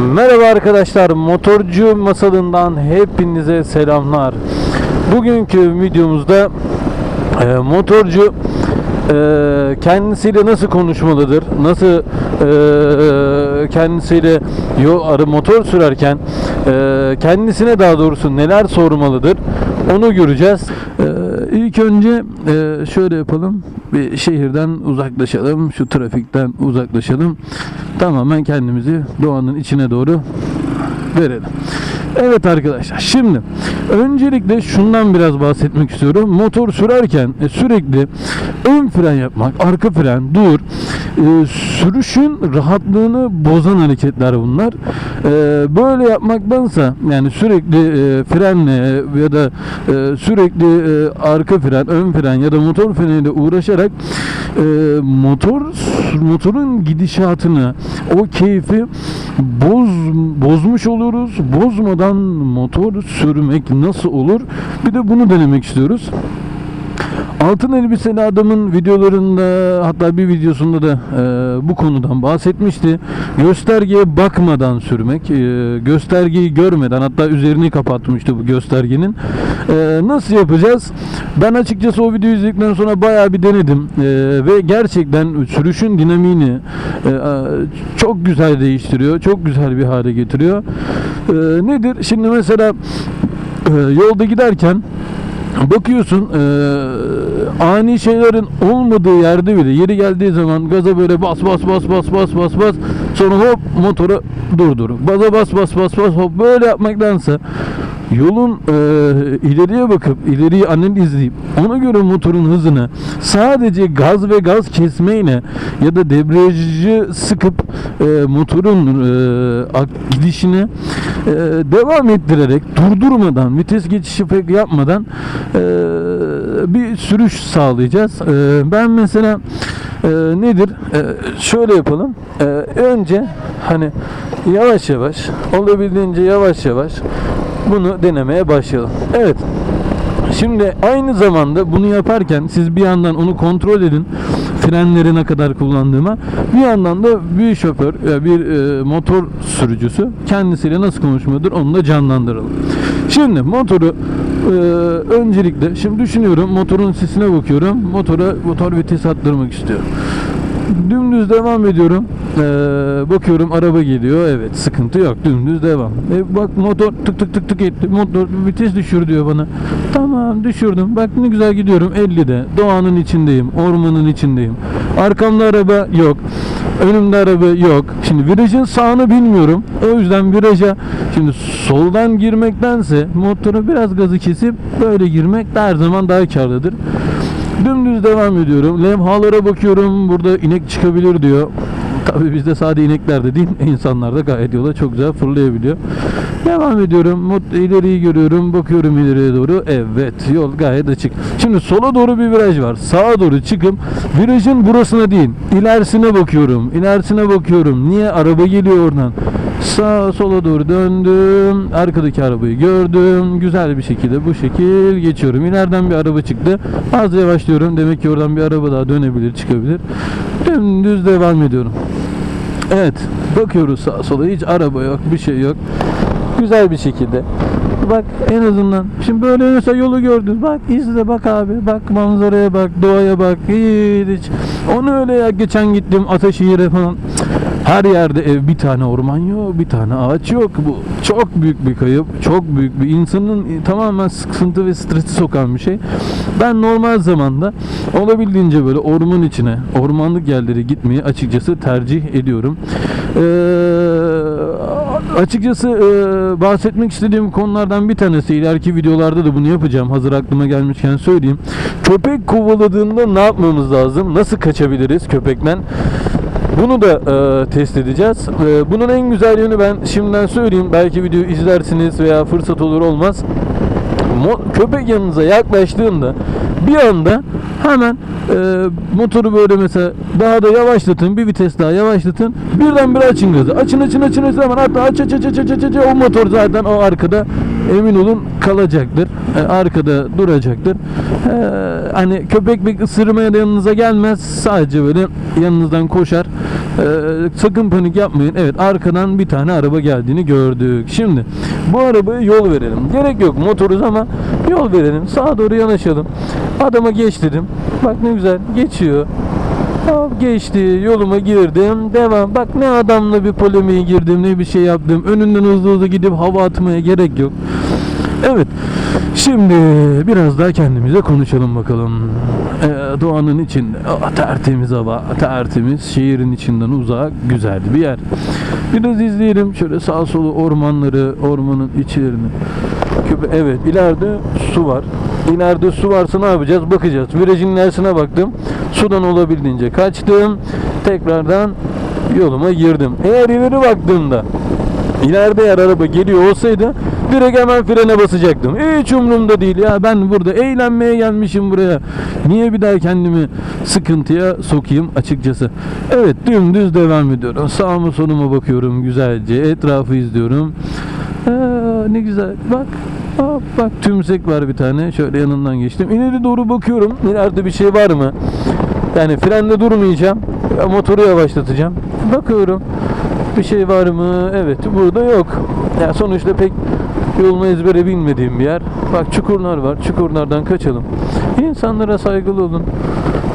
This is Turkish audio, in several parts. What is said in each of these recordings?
Merhaba arkadaşlar, motorcu masalından hepinize selamlar. Bugünkü videomuzda e, motorcu e, kendisiyle nasıl konuşmalıdır, nasıl e, kendisiyle yol arı motor sürerken e, kendisine daha doğrusu neler sormalıdır onu göreceğiz. E, ilk önce e, şöyle yapalım, bir şehirden uzaklaşalım, şu trafikten uzaklaşalım, tamamen kendimizi doğanın içine doğru verelim. Evet arkadaşlar şimdi öncelikle şundan biraz bahsetmek istiyorum. Motor sürerken e, sürekli ön fren yapmak, arka fren, dur, e, sürüşün rahatlığını bozan hareketler bunlar. E, böyle yapmaktansa yani sürekli e, frenle ya da e, sürekli e, arka fren, ön fren ya da motor freniyle uğraşarak e, motor motorun gidişatını, o keyfi boz bozmuş oluruz. Bozmadan motor sürmek nasıl olur? Bir de bunu denemek istiyoruz. Altın elbiseli adamın videolarında hatta bir videosunda da e, bu konudan bahsetmişti. Göstergeye bakmadan sürmek, e, göstergeyi görmeden hatta üzerini kapatmıştı bu göstergenin. E, nasıl yapacağız? Ben açıkçası o videoyu izledikten sonra bayağı bir denedim E, ve gerçekten sürüşün dinamiğini e, çok güzel değiştiriyor, çok güzel bir hale getiriyor. E, nedir? Şimdi mesela e, yolda giderken bakıyorsun eee, ani şeylerin olmadığı yerde bile yeri geldiği zaman gaza böyle bas bas bas bas bas bas bas sonra hop motoru durdur. Baza bas bas bas bas hop böyle yapmaktansa yolun eee, ileriye bakıp ileriyi analiz izleyip ona göre motorun hızını sadece gaz ve gaz kesmeyle ya da debriyajı sıkıp eee, motorun eee, ak- gidişine eee, devam ettirerek durdurmadan vites geçişi pek yapmadan eee, bir sürüş sağlayacağız. Eee, ben mesela eee, nedir? Eee, şöyle yapalım. Eee, önce hani yavaş yavaş olabildiğince yavaş yavaş bunu denemeye başlayalım. Evet. Şimdi aynı zamanda bunu yaparken siz bir yandan onu kontrol edin frenleri ne kadar kullandığıma bir yandan da bir şoför bir e, motor sürücüsü kendisiyle nasıl konuşmuyordur onu da canlandıralım. Şimdi motoru e, öncelikle şimdi düşünüyorum motorun sesine bakıyorum motora motor vites attırmak istiyorum. Dümdüz devam ediyorum. Ee, bakıyorum araba geliyor. Evet sıkıntı yok. Dümdüz devam. E, bak motor tık tık tık tık etti. Motor vites düşür diyor bana. Tamam düşürdüm. Bak ne güzel gidiyorum 50'de. Doğanın içindeyim. Ormanın içindeyim. Arkamda araba yok. Önümde araba yok. Şimdi virajın sağını bilmiyorum. O yüzden viraja şimdi soldan girmektense motoru biraz gazı kesip böyle girmek her zaman daha karlıdır. Dümdüz devam ediyorum. Levhalara bakıyorum. Burada inek çıkabilir diyor. Tabii bizde sadece inekler de değil, insanlar da gayet yola çok güzel fırlayabiliyor. Devam ediyorum. İleriyi görüyorum. Bakıyorum ileriye doğru. Evet, yol gayet açık. Şimdi sola doğru bir viraj var. Sağa doğru çıkıp virajın burasına değil, ilerisine bakıyorum. İlerisine bakıyorum. Niye araba geliyor oradan? Sağa sola doğru döndüm. Arkadaki arabayı gördüm. Güzel bir şekilde bu şekil geçiyorum. İleriden bir araba çıktı. Az yavaşlıyorum. Demek ki oradan bir araba daha dönebilir, çıkabilir. Dümdüz devam ediyorum. Evet. Bakıyoruz sağa sola. Hiç araba yok, bir şey yok. Güzel bir şekilde. Bak en azından. Şimdi böyle mesela yolu gördünüz. Bak izle bak abi. Bak manzaraya bak, doğaya bak. Hiç. Onu öyle ya geçen gittim Ataşehir'e falan. Her yerde ev bir tane orman yok, bir tane ağaç yok. Bu çok büyük bir kayıp, çok büyük bir insanın tamamen sıkıntı ve stresi sokan bir şey. Ben normal zamanda olabildiğince böyle orman içine, ormanlık yerlere gitmeyi açıkçası tercih ediyorum. Ee, açıkçası e, bahsetmek istediğim konulardan bir tanesi ileriki videolarda da bunu yapacağım. Hazır aklıma gelmişken söyleyeyim. Köpek kovaladığında ne yapmamız lazım? Nasıl kaçabiliriz köpekten? Bunu da e, test edeceğiz. E, bunun en güzel yönü ben şimdiden söyleyeyim. Belki videoyu izlersiniz veya fırsat olur olmaz. Mo- köpek yanınıza yaklaştığında bir anda hemen e, motoru böyle mesela daha da yavaşlatın bir vites daha yavaşlatın birden bir açın gazı açın açın açın açın hemen hatta aç aç aç aç aç aç, aç, o motor zaten o arkada emin olun kalacaktır E, arkada duracaktır E, hani köpek bir ısırmaya da yanınıza gelmez sadece böyle yanınızdan koşar sakın panik yapmayın. Evet arkadan bir tane araba geldiğini gördük. Şimdi bu arabaya yol verelim. Gerek yok motoruz ama yol verelim. Sağa doğru yanaşalım. Adama geç dedim. Bak ne güzel geçiyor. Hop geçti yoluma girdim devam. Bak ne adamla bir polemiğe girdim ne bir şey yaptım. Önünden hızlı hızlı gidip hava atmaya gerek yok. Evet şimdi biraz daha kendimize konuşalım bakalım. Ee, doğanın içinde oh, tertemiz hava tertemiz şehrin içinden uzak güzel bir yer. Biraz izleyelim şöyle sağ solu ormanları ormanın içlerini evet ileride su var İleride su varsa ne yapacağız? Bakacağız. Virajın ilerisine baktım. Sudan olabildiğince kaçtım. Tekrardan yoluma girdim. Eğer ileri baktığımda ileride eğer araba geliyor olsaydı direkt hemen frene basacaktım. Hiç umurumda değil ya ben burada eğlenmeye gelmişim buraya. Niye bir daha kendimi sıkıntıya sokayım açıkçası. Evet dümdüz devam ediyorum. Sağıma soluma bakıyorum güzelce. Etrafı izliyorum. Aa, ne güzel. Bak Hop, bak tümsek var bir tane. Şöyle yanından geçtim. İleri doğru bakıyorum. İleride bir şey var mı? Yani frende durmayacağım. Ya Motoru yavaşlatacağım. Bakıyorum. Bir şey var mı? Evet burada yok. Ya sonuçta pek yolunu ezbere bilmediğim bir yer. Bak çukurlar var. Çukurlardan kaçalım. İnsanlara saygılı olun.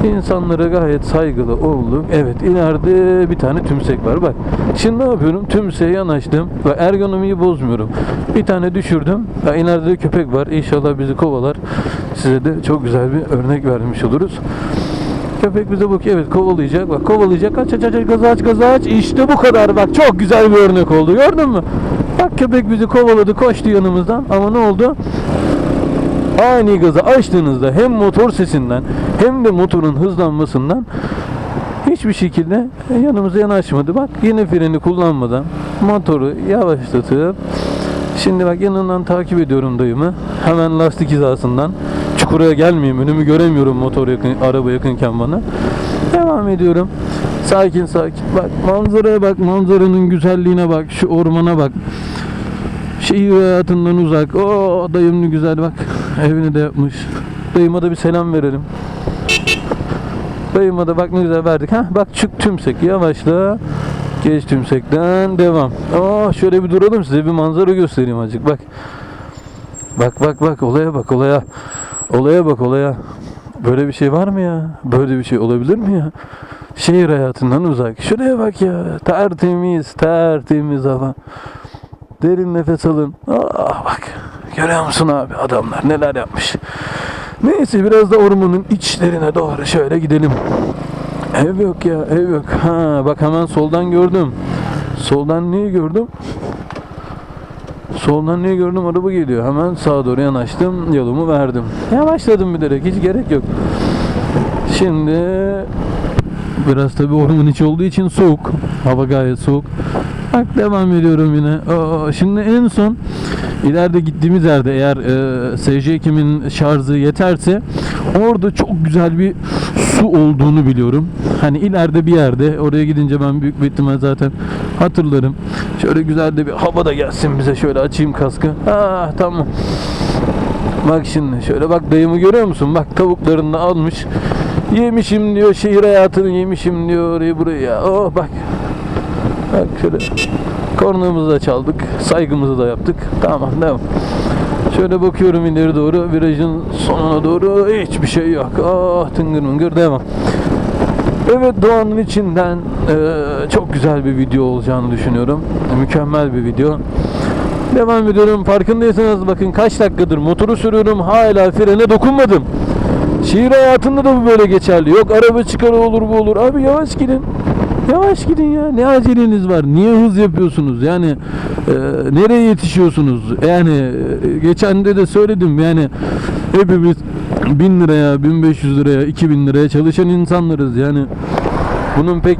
İnsanlara gayet saygılı oldum. Evet ileride bir tane tümsek var. Bak şimdi ne yapıyorum? Tümseğe yanaştım ve ergonomiyi bozmuyorum. Bir tane düşürdüm. Ya ileride de köpek var. İnşallah bizi kovalar. Size de çok güzel bir örnek vermiş oluruz. Köpek bize bakıyor. Evet kovalayacak. Bak kovalayacak. Aç aç aç gazı aç gazı aç. İşte bu kadar. Bak çok güzel bir örnek oldu. Gördün mü? Bak köpek bizi kovaladı. Koştu yanımızdan. Ama ne oldu? ani gazı açtığınızda hem motor sesinden hem de motorun hızlanmasından hiçbir şekilde yanımıza yanaşmadı. Bak yine freni kullanmadan motoru yavaşlatıp şimdi bak yanından takip ediyorum dayımı. Hemen lastik hizasından çukura gelmeyeyim. Önümü göremiyorum motor yakın, araba yakınken bana. Devam ediyorum. Sakin sakin. Bak manzaraya bak. Manzaranın güzelliğine bak. Şu ormana bak. Şehir hayatından uzak. O dayım ne güzel bak. Evini de yapmış. Dayıma da bir selam verelim. Dayıma da bak ne güzel verdik. Ha bak çık tümsek yavaşla. Geç tümsekten devam. Aa şöyle bir duralım size bir manzara göstereyim azıcık bak. Bak bak bak olaya bak olaya. Olaya bak olaya. Böyle bir şey var mı ya? Böyle bir şey olabilir mi ya? Şehir hayatından uzak. Şuraya bak ya. Tertemiz, tertemiz hava. Derin nefes alın. Ah bak. Görüyor musun abi adamlar neler yapmış. Neyse biraz da ormanın içlerine doğru şöyle gidelim. Ev yok ya ev yok. Ha bak hemen soldan gördüm. Soldan neyi gördüm? Soldan neyi gördüm? Araba geliyor. Hemen sağa doğru yanaştım. Yolumu verdim. Yavaşladım bir direkt. Hiç gerek yok. Şimdi biraz tabi ormanın içi olduğu için soğuk. Hava gayet soğuk. Bak devam ediyorum yine. Aa, şimdi en son ileride gittiğimiz yerde eğer e, SC kimin şarjı yeterse orada çok güzel bir su olduğunu biliyorum. Hani ileride bir yerde oraya gidince ben büyük bir ihtimal zaten hatırlarım. Şöyle güzel de bir hava da gelsin bize şöyle açayım kaskı. Ah tamam. Bak şimdi şöyle bak dayımı görüyor musun? Bak tavuklarını almış. Yemişim diyor şehir hayatını yemişim diyor orayı buraya. Oh bak. Bak şöyle kornamızı da çaldık. Saygımızı da yaptık. Tamam devam. Şöyle bakıyorum ileri doğru. Virajın sonuna doğru hiçbir şey yok. Ah tıngır mıngır devam. Evet doğanın içinden eee, çok güzel bir video olacağını düşünüyorum. Mükemmel bir video. Devam ediyorum. Farkındaysanız bakın kaç dakikadır motoru sürüyorum. Hala frene dokunmadım. Şehir hayatında da bu böyle geçerli. Yok araba çıkar olur bu olur. Abi yavaş gidin. Yavaş gidin ya. Ne aceleniz var? Niye hız yapıyorsunuz? Yani e, nereye yetişiyorsunuz? Yani e, geçen de de söyledim. Yani hepimiz 1000 liraya, 1500 liraya, 2000 liraya çalışan insanlarız. Yani bunun pek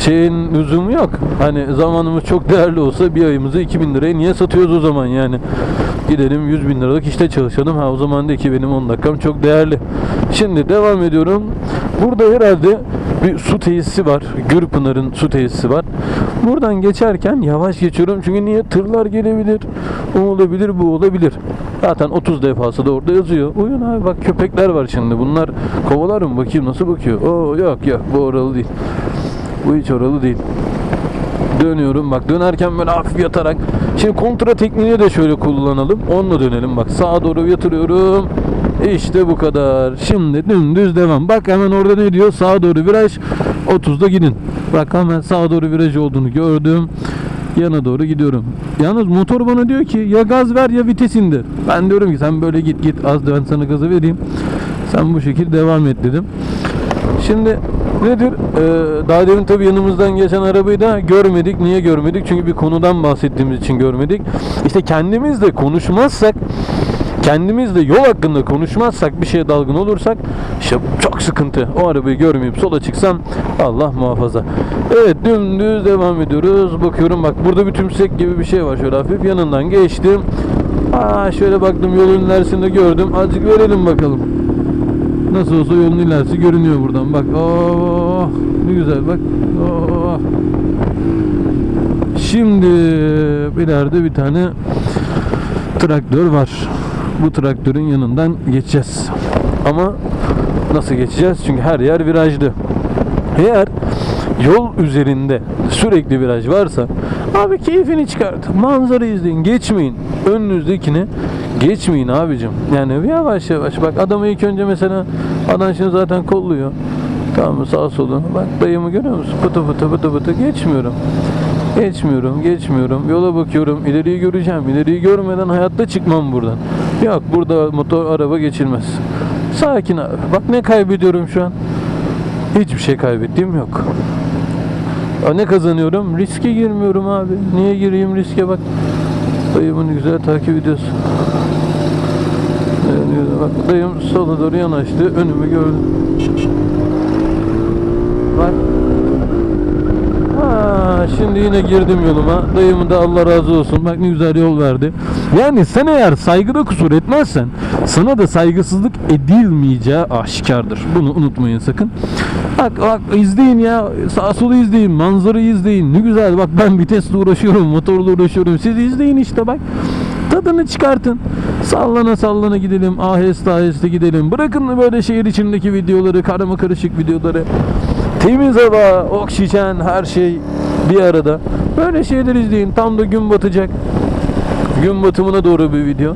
şeyin lüzumu yok. Hani zamanımız çok değerli olsa bir ayımızı 2000 liraya niye satıyoruz o zaman yani? Gidelim 100 bin liralık işte çalışalım. Ha o zaman da ki benim 10 dakikam çok değerli. Şimdi devam ediyorum. Burada herhalde bir su tesisi var. Gürpınar'ın su tesisi var. Buradan geçerken yavaş geçiyorum. Çünkü niye? Tırlar gelebilir. O olabilir, bu olabilir. Zaten 30 defası da orada yazıyor. Uyun abi bak köpekler var şimdi. Bunlar kovalar mı? Bakayım nasıl bakıyor. Oo yok yok bu oralı değil. Bu hiç oralı değil. Dönüyorum bak dönerken böyle hafif yatarak. Şimdi kontra tekniğini de şöyle kullanalım. Onunla dönelim bak. Sağa doğru yatırıyorum. İşte bu kadar. Şimdi dümdüz devam. Bak hemen orada ne diyor? Sağa doğru viraj. 30'da gidin. Bak hemen sağa doğru viraj olduğunu gördüm. Yana doğru gidiyorum. Yalnız motor bana diyor ki ya gaz ver ya vites indir. Ben diyorum ki sen böyle git git az ben sana gazı vereyim. Sen bu şekilde devam et dedim. Şimdi nedir? Ee, daha demin tabii yanımızdan geçen arabayı da görmedik. Niye görmedik? Çünkü bir konudan bahsettiğimiz için görmedik. İşte kendimiz de konuşmazsak kendimiz de yol hakkında konuşmazsak bir şeye dalgın olursak işte çok sıkıntı. O arabayı görmeyip sola çıksam Allah muhafaza. Evet dümdüz devam ediyoruz. Bakıyorum bak burada bir tümsek gibi bir şey var şöyle hafif yanından geçtim. Aa şöyle baktım yolun ilerisinde gördüm. Azıcık verelim bakalım. Nasıl olsa yolun ilerisi görünüyor buradan. Bak oh ne güzel bak. Oh. Şimdi ileride bir tane traktör var. Bu traktörün yanından geçeceğiz. Ama nasıl geçeceğiz? Çünkü her yer virajlı. Eğer yol üzerinde sürekli viraj varsa abi keyfini çıkart. Manzara izleyin. Geçmeyin. Önünüzdekini geçmeyin abicim. Yani yavaş yavaş. Bak adamı ilk önce mesela adam şimdi zaten kolluyor. Tamam mı? Sağ solu. Bak dayımı görüyor musun? Pıtı pıtı pıtı pıtı geçmiyorum. Geçmiyorum, geçmiyorum. Yola bakıyorum. ileriyi göreceğim. İleriyi görmeden hayatta çıkmam buradan. Yok burada motor araba geçilmez. Sakin abi. Bak ne kaybediyorum şu an. Hiçbir şey kaybettiğim yok. Aa, ne kazanıyorum? Riske girmiyorum abi. Niye gireyim riske bak. Dayımın güzel takip ediyorsun. Bak dayım sola doğru yanaştı. Önümü gördü. Bak. Ha, şimdi yine girdim yoluma. Dayımın da Allah razı olsun. Bak ne güzel yol verdi. Yani sen eğer saygıda kusur etmezsen sana da saygısızlık edilmeyeceği aşikardır. Bunu unutmayın sakın. Bak bak izleyin ya. Sağ solu izleyin. Manzarayı izleyin. Ne güzel. Bak ben vitesle uğraşıyorum. Motorla uğraşıyorum. Siz izleyin işte bak. Tadını çıkartın. Sallana sallana gidelim. Aheste aheste gidelim. Bırakın böyle şehir içindeki videoları, karma karışık videoları. Temiz hava, oksijen, her şey bir arada. Böyle şeyler izleyin. Tam da gün batacak. Gün batımına doğru bir video.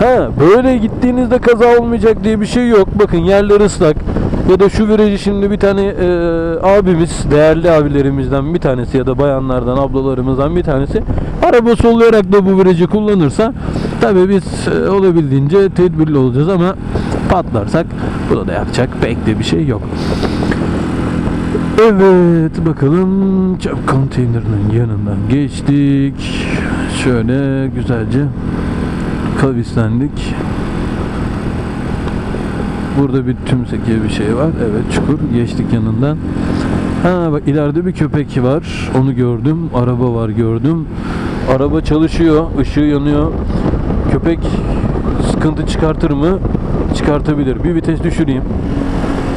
Ha, böyle gittiğinizde kaza olmayacak diye bir şey yok. Bakın yerler ıslak. Ya da şu virajı şimdi bir tane e, abimiz, değerli abilerimizden bir tanesi ya da bayanlardan, ablalarımızdan bir tanesi araba sollayarak da bu virajı kullanırsa tabii biz e, olabildiğince tedbirli olacağız ama patlarsak burada da yapacak pek de bir şey yok. Evet bakalım çöp konteynerinin yanından geçtik. Şöyle güzelce kavislendik. Burada bir tümsek gibi bir şey var. Evet çukur geçtik yanından. Ha bak ileride bir köpek var. Onu gördüm. Araba var gördüm. Araba çalışıyor. ışığı yanıyor. Köpek sıkıntı çıkartır mı? Çıkartabilir. Bir vites düşüreyim.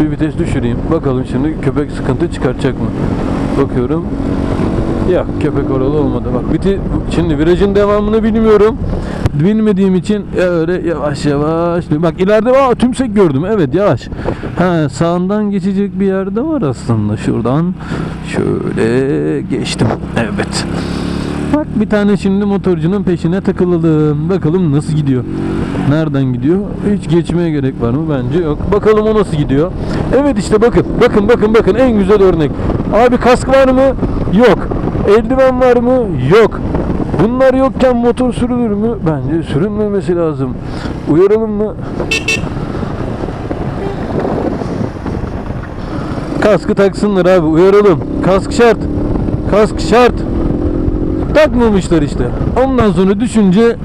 Bir vites düşüreyim. Bakalım şimdi köpek sıkıntı çıkartacak mı? Bakıyorum. Ya köpek oralı olmadı. Bak biti şimdi virajın devamını bilmiyorum. Bilmediğim için öyle yavaş yavaş. Bak ileride aa tümsek gördüm. Evet yavaş. Ha sağından geçecek bir yerde var aslında. Şuradan şöyle geçtim. Evet. Bir tane şimdi motorcunun peşine takılalım. Bakalım nasıl gidiyor. Nereden gidiyor? Hiç geçmeye gerek var mı? Bence yok. Bakalım o nasıl gidiyor. Evet işte bakın. Bakın bakın bakın en güzel örnek. Abi kask var mı? Yok. Eldiven var mı? Yok. Bunlar yokken motor sürülür mü? Bence sürünmemesi lazım. Uyaralım mı? Kaskı taksınlar abi uyaralım. Kask şart. Kask şart. Takmamışlar işte. Ondan sonra düşünce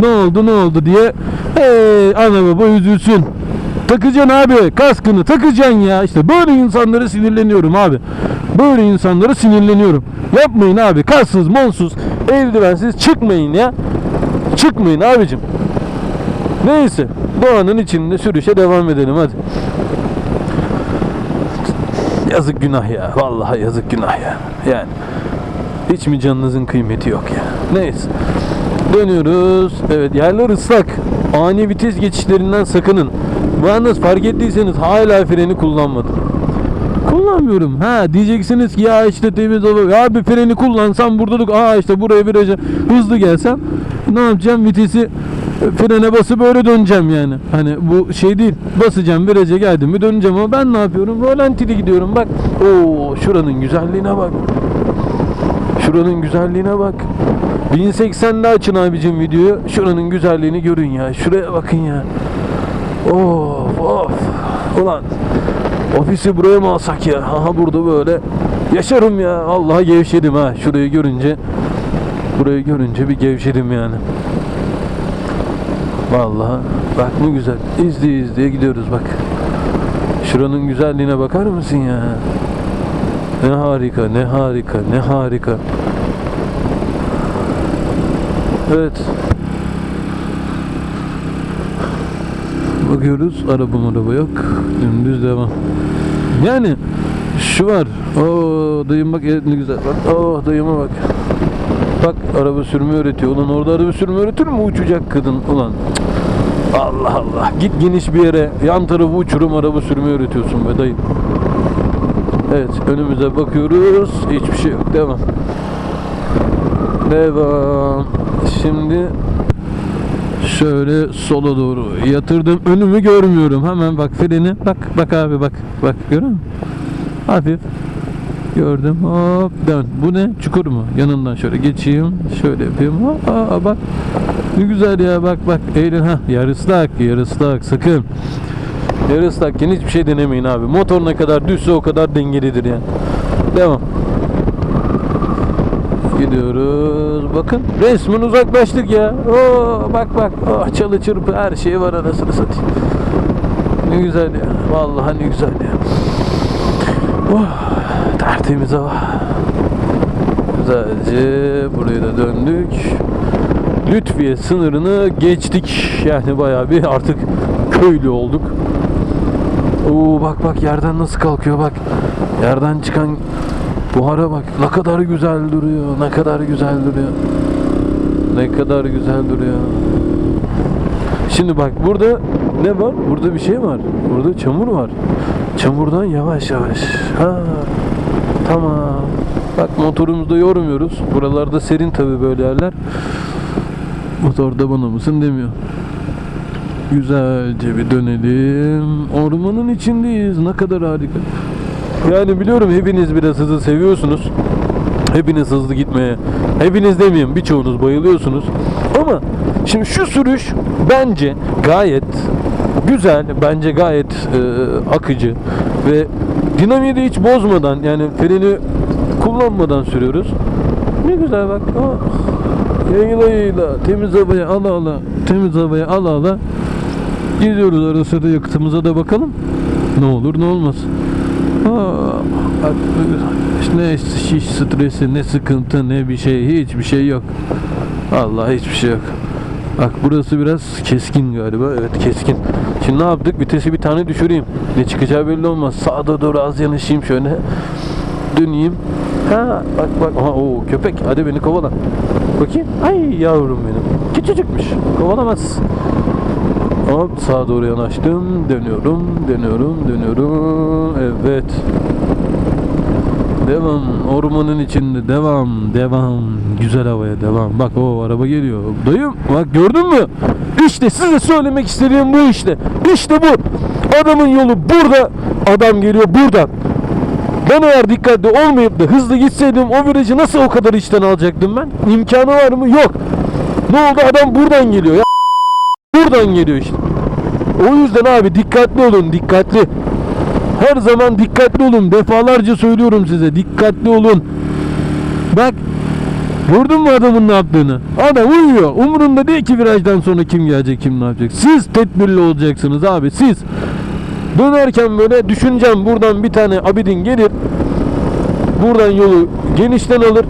ne oldu ne oldu diye hey, ana baba üzülsün. Takacaksın abi kaskını takacaksın ya. İşte böyle insanlara sinirleniyorum abi. Böyle insanlara sinirleniyorum. Yapmayın abi kasksız monsuz eldivensiz çıkmayın ya. Çıkmayın abicim. Neyse doğanın içinde sürüşe devam edelim hadi. Yazık günah ya. Vallahi yazık günah ya. Yani hiç mi canınızın kıymeti yok ya? Neyse. Dönüyoruz. Evet yerler ıslak. Ani vites geçişlerinden sakının. Yalnız fark ettiyseniz hala freni kullanmadım. Kullanmıyorum. Ha diyeceksiniz ki ya işte temiz hava. Ya bir freni kullansam burada da aa işte buraya viraja hızlı gelsem ne yapacağım vitesi e, frene basıp böyle döneceğim yani. Hani bu şey değil. Basacağım viraja geldim mi döneceğim ama ben ne yapıyorum? Rolantili gidiyorum bak. Oo şuranın güzelliğine bak. Şuranın güzelliğine bak. 1080'de açın abicim videoyu. Şuranın güzelliğini görün ya. Şuraya bakın ya. Of of. Ulan ofisi buraya mı alsak ya? Aha burada böyle yaşarım ya. Allah gevşedim ha. Şurayı görünce burayı görünce bir gevşedim yani. Vallahi bak ne güzel. İzleye izleye gidiyoruz bak. Şuranın güzelliğine bakar mısın ya? Ne harika, ne harika, ne harika. Evet. Bakıyoruz araba araba yok. Dümdüz devam. Yani şu var. Oo dayım bak ne güzel. Bak oh dayıma bak. Bak araba sürme öğretiyor. Ulan orada araba sürme öğretir mi uçacak kadın? Ulan cık. Allah Allah. Git geniş bir yere. Yan tarafı uçurum araba sürme öğretiyorsun be dayı. Evet önümüze bakıyoruz. Hiçbir şey yok. Devam. Devam. Şimdi şöyle sola doğru yatırdım. Önümü görmüyorum. Hemen bak freni. Bak bak abi bak. Bak görüyor musun? Hafif. Gördüm. Hop dön. Bu ne? Çukur mu? Yanından şöyle geçeyim. Şöyle yapayım. Aa, bak. Ne güzel ya bak bak. Eğlen ha. Yarı ıslak. Yarı ıslak. Sakın. Yarı ıslakken hiçbir şey denemeyin abi. Motor ne kadar düzse o kadar dengelidir yani. Devam. Gidiyoruz. Bakın resmen uzaklaştık ya. Oo, bak bak. Oh, çalı çırpı her şey var anasını satayım. Ne güzel ya. Vallahi ne güzel ya. Oh, tertemiz hava. Güzelce buraya da döndük. Lütfiye sınırını geçtik. Yani bayağı bir artık köylü olduk. Oo bak bak yerden nasıl kalkıyor bak. Yerden çıkan buhara bak. Ne kadar güzel duruyor. Ne kadar güzel duruyor. Ne kadar güzel duruyor. Şimdi bak burada ne var? Burada bir şey var. Burada çamur var. Çamurdan yavaş yavaş. Ha. Tamam. Bak motorumuzu da yormuyoruz. Buralarda serin tabii böyle yerler. Motorda bana mısın demiyor. Güzelce bir dönelim. Ormanın içindeyiz. Ne kadar harika. Yani biliyorum hepiniz biraz hızlı seviyorsunuz. Hepiniz hızlı gitmeye. Hepiniz demeyeyim birçoğunuz bayılıyorsunuz. Ama şimdi şu sürüş bence gayet güzel. Bence gayet e, akıcı. Ve dinamiği de hiç bozmadan yani freni kullanmadan sürüyoruz. Ne güzel bak. Oh. Yayla yayla temiz havaya ala ala temiz havaya ala ala gidiyoruz ara sıra yakıtımıza da bakalım. Ne olur ne olmaz. Ne şiş stresi ne sıkıntı ne bir şey hiçbir şey yok. Allah hiçbir şey yok. Bak burası biraz keskin galiba. Evet keskin. Şimdi ne yaptık? Vitesi bir tane düşüreyim. Ne çıkacağı belli olmaz. Sağda doğru az yanaşayım şöyle. Döneyim. Ha bak bak. Aha o köpek. Hadi beni kovala. Bakayım. Ay yavrum benim. Küçücükmüş. Kovalamaz. Hop sağa doğru yanaştım. Dönüyorum, dönüyorum, dönüyorum. Evet. Devam. Ormanın içinde devam, devam. Güzel havaya devam. Bak o araba geliyor. Dayım bak gördün mü? İşte size söylemek istediğim bu işte. İşte bu. Adamın yolu burada. Adam geliyor buradan. Ben eğer dikkatli olmayıp da hızlı gitseydim o virajı nasıl o kadar içten alacaktım ben? İmkanı var mı? Yok. Ne oldu? Adam buradan geliyor ya. Buradan geliyor işte. O yüzden abi dikkatli olun, dikkatli. Her zaman dikkatli olun. Defalarca söylüyorum size. Dikkatli olun. Bak Gördün mü adamın ne yaptığını? Adam uyuyor. Umurunda değil ki virajdan sonra kim gelecek, kim ne yapacak. Siz tedbirli olacaksınız abi. Siz. Dönerken böyle düşüneceğim buradan bir tane abidin gelir. Buradan yolu genişten alır.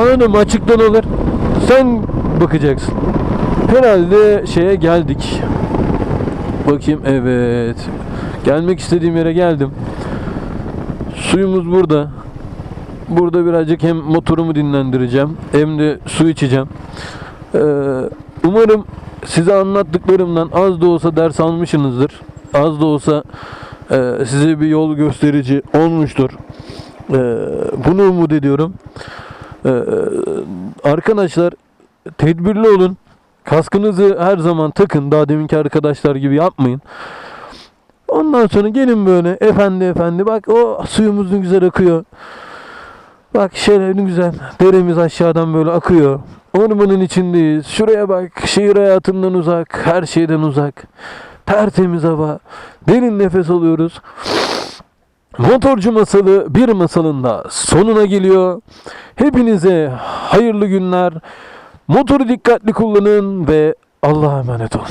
Anladın mı? Açıktan alır. Sen bakacaksın. Herhalde şeye geldik. Bakayım evet. Gelmek istediğim yere geldim. Suyumuz burada. Burada birazcık hem motorumu dinlendireceğim hem de su içeceğim. Ee, umarım size anlattıklarımdan az da olsa ders almışsınızdır. Az da olsa e, size bir yol gösterici olmuştur. E, bunu umut ediyorum. E, arkadaşlar tedbirli olun. Kaskınızı her zaman takın. Daha deminki arkadaşlar gibi yapmayın. Ondan sonra gelin böyle efendi efendi bak o suyumuz ne güzel akıyor. Bak şöyle ne güzel deremiz aşağıdan böyle akıyor. Ormanın içindeyiz. Şuraya bak şehir hayatından uzak, her şeyden uzak. Tertemiz hava. Derin nefes alıyoruz. Motorcu masalı bir masalında sonuna geliyor. Hepinize hayırlı günler. Motoru dikkatli kullanın ve Allah'a emanet olun.